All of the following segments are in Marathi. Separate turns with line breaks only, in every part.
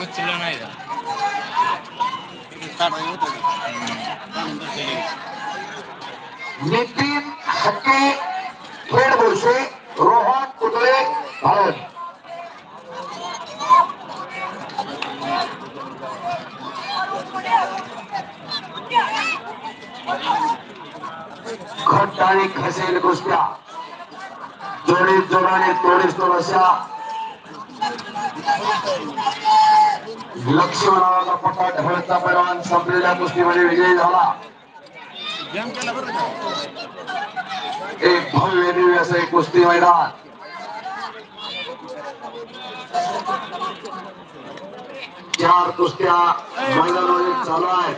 उचललं नाही का?
नितीन हक्के खेड बोरसे प्रमाणे जोडाने तोडीस तोड अशा लक्ष्मणाचा पट्टा ढवळचा पैलवान संपलेल्या कुस्तीमध्ये विजयी झाला. एक भव्य दिव्य असं एक कुस्ती मैदान. चार कुस्त्या मैदानामध्ये चालू आहेत.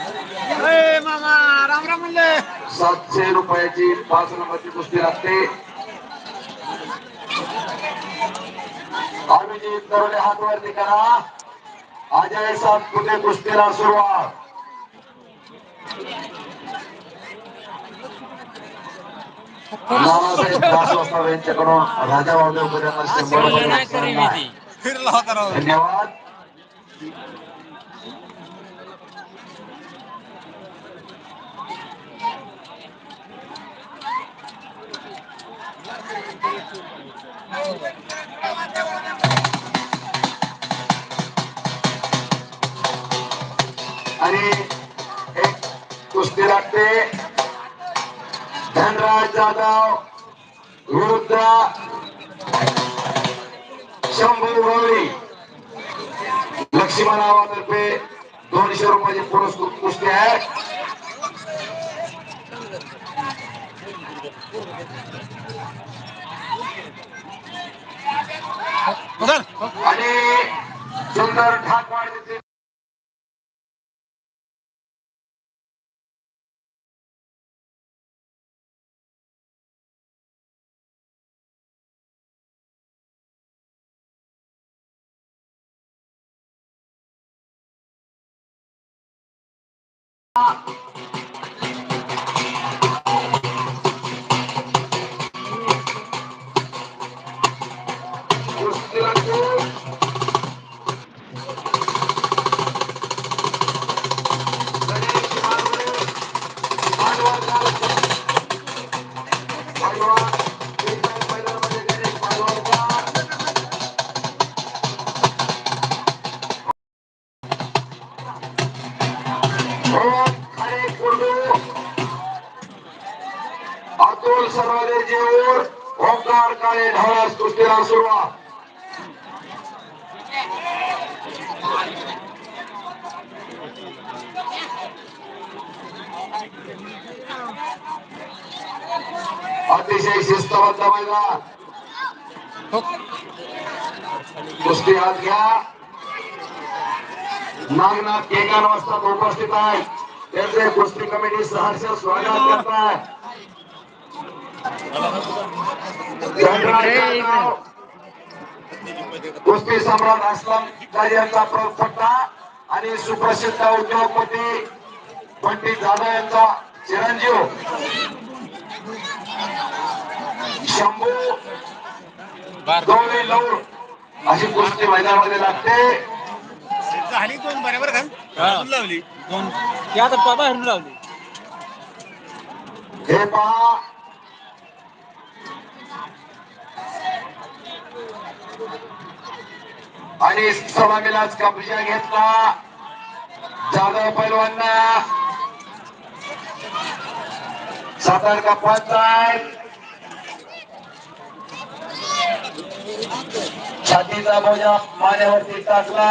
मामा राम राम म्हणले.
सातशे रुपयाची पाच नंबरची कुस्ती लागते. अभिजित नरवडे हात वरती करा. अजय सात कुठे कुस्तीला सुरुवात. नानासाहेब दास वाजता यांच्याकडून राजा वावदेव शंभर धन्यवाद. आणि एक कुस्ती लागते. धनराज जाधव विरुद्ध शंभू गौरी लक्ष्मण नावातर्फे दोनशे रुपयाची पुरस्कृत कुस्ती आहे. आणि सुंदर ठाकवाड तिथे कुस्ती अतिशय शिस्तबद्ध मैदान. कुस्ती हात घ्या. नागनाथ एकान वाजता उपस्थित आहे. त्यांचे कुस्ती कमिटी सहर्ष स्वागत करत आहे. कुस्ती सम्राट असलम यांचा पट्टा आणि सुप्रसिद्ध उद्योगपती पंडित जाधव चिरंजीव. शंभू गवळी लौर अशी कुस्ती मैदानामध्ये लागते.
झाली दोन बरोबर का लावली.
दोन. ती आता बाबा हरून लावली.
हे पहा. आणि सलामीलाच कब्जा घेतला. जाधव पैलवांना सातार का पंचायत. छातीचा बोजा मानेवरती टाकला.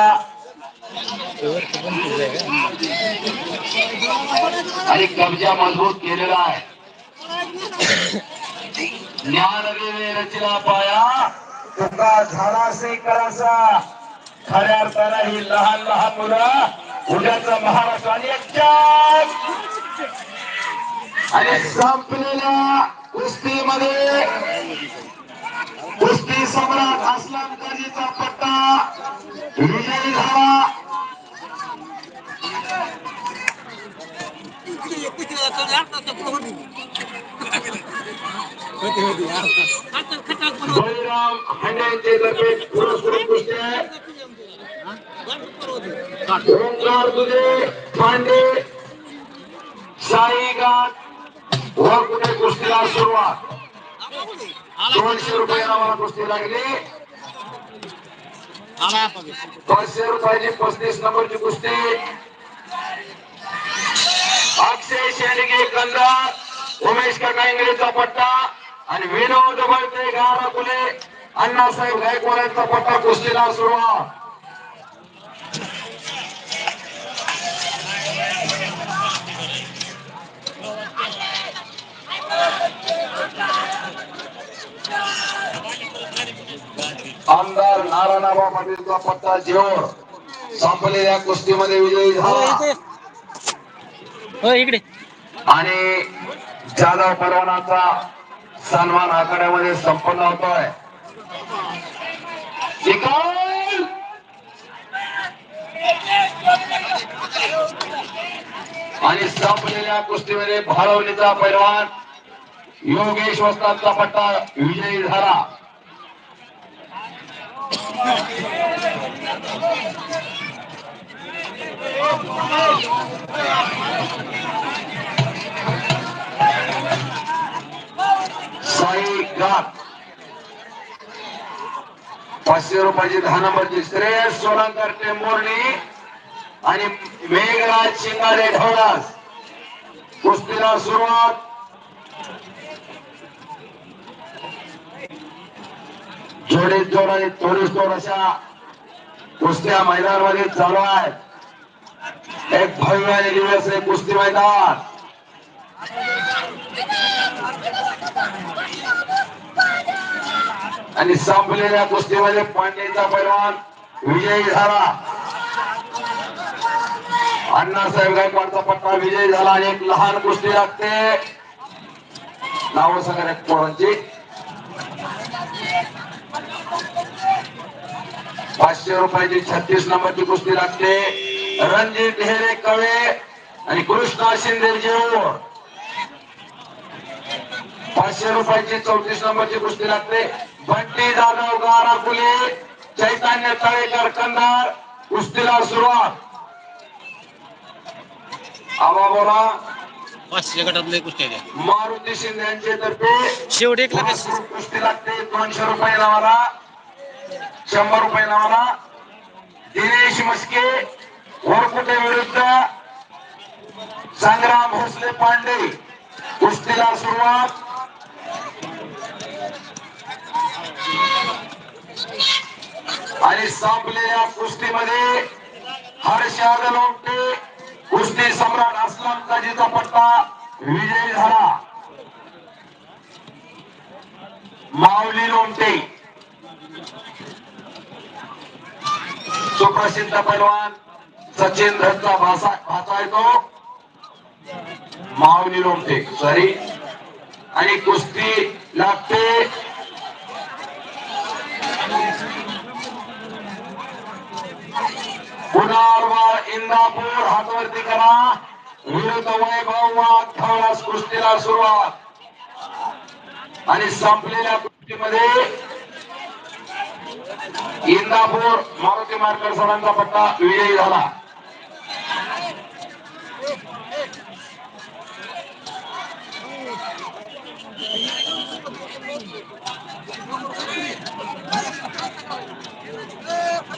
आणि कब्जा मजबूत केलेला आहे. ज्ञान देवे रचला पाया. तुका झाला से करासा. खऱ्या अर्थानं ही लहान लहान मुलं उद्याचा महाराष्ट्र आणि एकट्याच आणि संपलेल्या कुस्तीमध्ये कुस्ती सम्राट असलम काजीचा पट्टा. विजयी झाला बळीराम खंड्यांचे तर्फे पुरस्कृत कुस्ती. ओंकार तुझे पांडे साईघाट. व कुठे कुस्तीला सुरुवात. दोनशे रुपये आम्हाला कुस्ती लागली. पाचशे रुपयाची पस्तीस नंबरची कुस्ती. अक्षय शेंडगे कंदार उमेश काका इंगळेचा पट्टा आणि विनोद बळते गारा कुले अण्णासाहेब गायकवाडांचा पट्टा कुस्तीला सुरुवात. नारायणबा पाटीलचा पट्टा जेवळ संपलेल्या कुस्तीमध्ये विजयी झाला.
हो इकडे.
आणि जाधव परवानाचा सन्मान आखाड्यामध्ये संपन्न होतोय! आणि संपलेल्या कुस्तीमध्ये भाळवणीचा पैलवान योगेश वस्तादचा पट्टा विजयी झाला. साई घाट. पाचशे रुपयाची दहा नंबरची श्रेयस सोलांकर टेंबोर्णी आणि मेघराज शिंगाडे ढवळास. कुस्तीला सुरुवात. जोडीत जोडाने चोरीस जोड अशा कुस्त्या मैदानामध्ये चालू आहेत. एक भव्य आणि दिवस आहे कुस्ती मैदान. आणि संपलेल्या कुस्तीमध्ये पांडेचा पैलवान विजयी झाला. अण्णासाहेब गायकवाडचा पट्टा विजयी झाला आणि एक लहान कुस्ती लागते. नाव सांगा एक पोरांची. पाचशे रुपयाची छत्तीस नंबरची कुस्ती लागते. रणजित हेरे कवे आणि कृष्णा शिंदे जेऊर पाचशे रुपयाची चौतीस नंबरची कुस्ती लागते. बंटी जाधव गाराकुले चैतन्य तळेकर कंधार. कुस्तीला सुरुवात. आवा बोला.
पाचशे गटातले कुस्त्या द्या
मारुती शिंदे यांचे तर्फे
शेवटी
कुस्ती लागते. दोनशे रुपये नावाला शंभर रुपये नावाला दिनेश मस्के वरकुटे विरुद्ध संग्राम भोसले पांडे. कुस्तीला सुरुवात. आणि संपलेल्या कुस्तीमध्ये हर्षाद लोमटे कुस्ती सम्राट असलम काजीचा पट्टा विजयी झाला. माऊली लोमटे सुप्रसिद्ध पैलवान सचिन धनचा भाषा भाचा येतो तो माऊली लोमटे सॉरी आणि कुस्ती लागते पुनर्वार इंदापूर हातवरती करा. विरुद्ध वैभव वाघ धावण्यास कुस्तीला सुरुवात. आणि संपलेल्या कुस्तीमध्ये इंदापूर मारुती मार्कर सरांचा पट्टा विजयी झाला.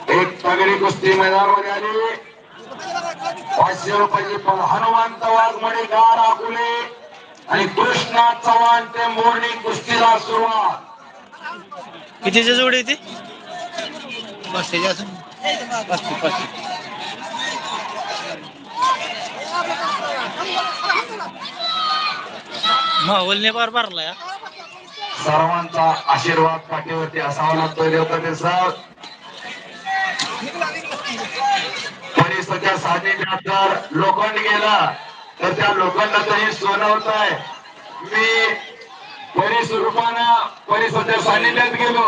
एक तगडी कुस्ती मैदानामध्ये आली. पाचशे रुपयाची पण हनुमंत वाघमडे गार आकुले आणि कृष्णा चव्हाण ते मोरणी कुस्तीला सुरुवात.
कितीची जोडी ती पाचशेची असं पाचशे पाचशे माहोलने बार भरला या.
सर्वांचा आशीर्वाद पाठीवरती असावा लागतो देवता सर. परिसरच्या सानिध्यात जर लोखंड गेला तर त्या लोखंडातही सोनं होत आहे मी परिस्वरूपानं परिसरच्या सानिध्यात गेलो.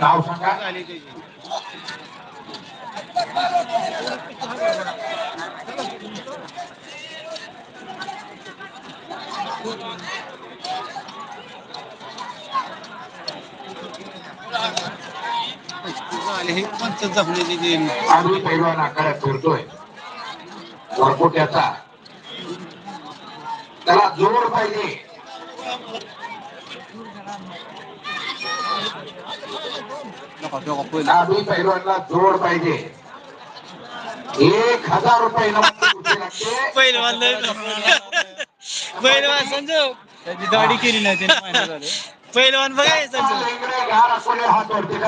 नाव सांगा.
झाली त्याची झाली हे पंच जपण्याची जी
आडवी पैलवान आखाड्यात फिरतोय. वरकोट्याचा त्याला जोड पाहिजे. पैलवानला जोड पाहिजे. एक हजार रुपये
लय पहिलवान संजू.
त्याची दाढी केली नाही
पहिलवान बघाय संजू.
हात वरती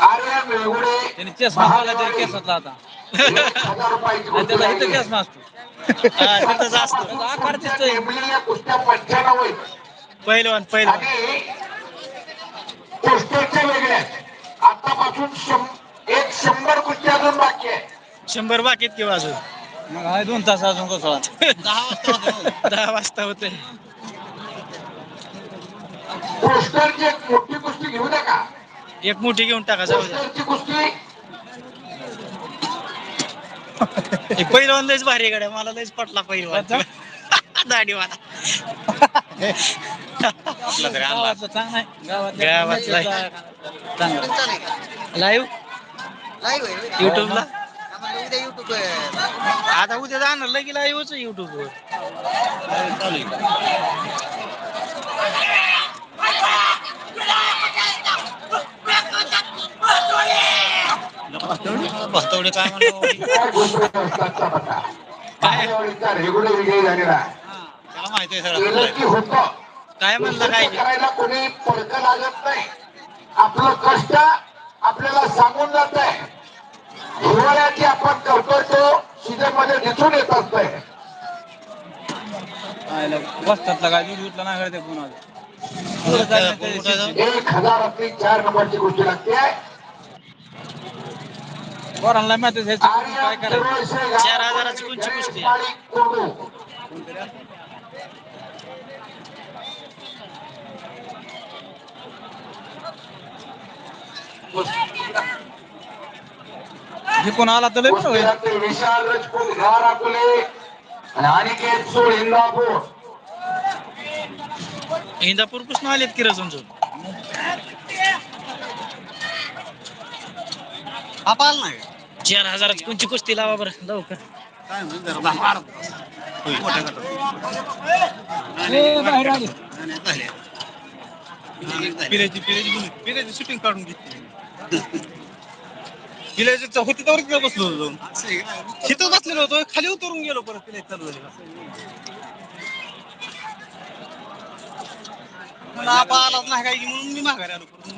आर्यन वेगुडे
त्याने चष्मा लावला तरी केसातला आता?
हजार रुपयाची
त्याचा इथं. चष्मा असतो
तिथंच असतो.
आकार दिसतोय.
कुस्त्या पंच्याण्णव कुस्त्याच्या वेगळ्या आहेत. आतापासून एक शंभर कुस्त्या अजून बाकी आहे
शंभर बाकीत किंवा अजून.
मग आहे दोन तास अजून कोसळा. दहा वाजता
दहा वाजता होते
पोस्टरची एक मोठी कुस्ती घेऊ नका.
एक मोठी घेऊन टाका जाऊ
पोस्टरची कुस्ती.
एक पहिलवान लयच भारी गाड्या. मला लयच पटला पहिलवान दाढीवाला
आपला तर गावातला चांगला आहे.
गावातला आहे.
चांगला
लाईव्ह
लाईव्ह उद्या युट्यूब
आता उद्या जाणार. लगी लाईव्हच युट्यूब वर.
आहे.
काय
विजयी झालेला आहे.
त्याला माहिती आहे सगळं
काय म्हणलं काय?
करायला कोणी पडक लागत नाही. आपलं कष्ट आपल्याला सांगून जात आहे. हिवाळ्याची आपण करतोय तो सीझनमध्ये दिसून येत असतंय.
बसतातला काय? दूध उठला नाही ते कोण
एक हजारातली चार नंबरची गोष्टी लागते.
पोरांना ह्याचं काय करायचं?
चार हजाराची कोणची कुस्ती?
हे कोण आला तर
विशाल राजपूत घार अकोले आणि अनिकेत सोळ इंदापूर.
इंदापूरपासून आलेत की रजून
आपाल नाही?
चार हजाराची कोणची कुस्ती लावा बरं लवकर
काय. पिल्याची शूटिंग काढून घेतली. पिल्याची होती तर तिथे बसलो होतो तिथं बसलेलो होतो. खाली उतरून गेलो परत पिल्या चालू झाली. मला आपा आलाच नाही काय की म्हणून मी माघारी आलो. परत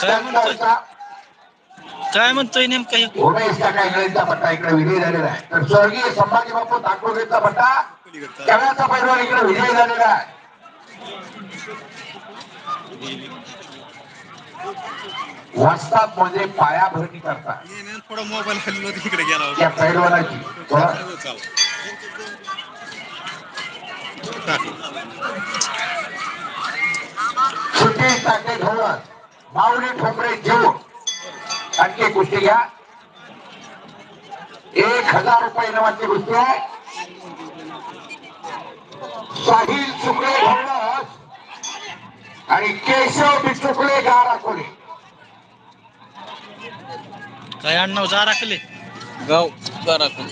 काय म्हणतोय?
त्यांचा
काय म्हणतोय नेमकं हे?
इकडे विजयी झालेला आहे. तर स्वर्गीय संभाजी बापू ताकूरचा पट्टा. केव्याचा पैलवान इकडे विजयी झालेला आहे. म्हणजे पायाभरणी करतात.
ये ना, थोडा मोबाईल खाली होता तिकडे गेला होता.
या पैलवानाची. थोडा
चाल.
सुट्टी टाके धवळत माऊली ठोंबरे जेवून आणखी कुस्ती घ्या. एक हजार रुपये नावाची कुस्ती आहे. साहिल चुकले धवळत आणि केशव बिचुकले गार अकोले
काय अण्णाव जा राखले.
गाव बारापूर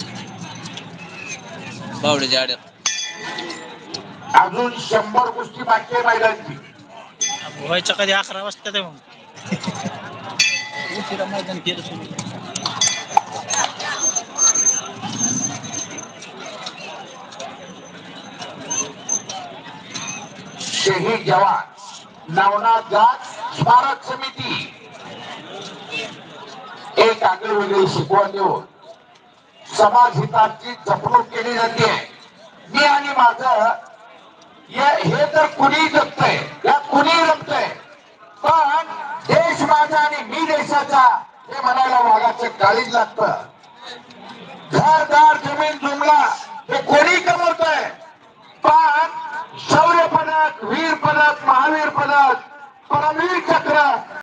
बावड्याच्या आड्यात.
अजून शंभर कुस्ती बाकी आहे मैदानची.
व्हायच्या कधी अकरा वाजता ते मग.
उशिरा मैदान केलं सुरू
शहीद जवान नवनाथ गाज स्मारक समिती. एक आगळीवेगळी शिकवण देऊन समाज हिताची जपणूक केली जाते. मी आणि माझ हे तर कुणी जगतय या कुणी जगतय पण देश माझा आणि मी देशाचा हे म्हणायला वागाचं काळीच लागत. घरदार जमीन जुमला हे कोणी कमवतय. पण शौर्य पदक वीर पदक महावीर पदक परमवीर चक्र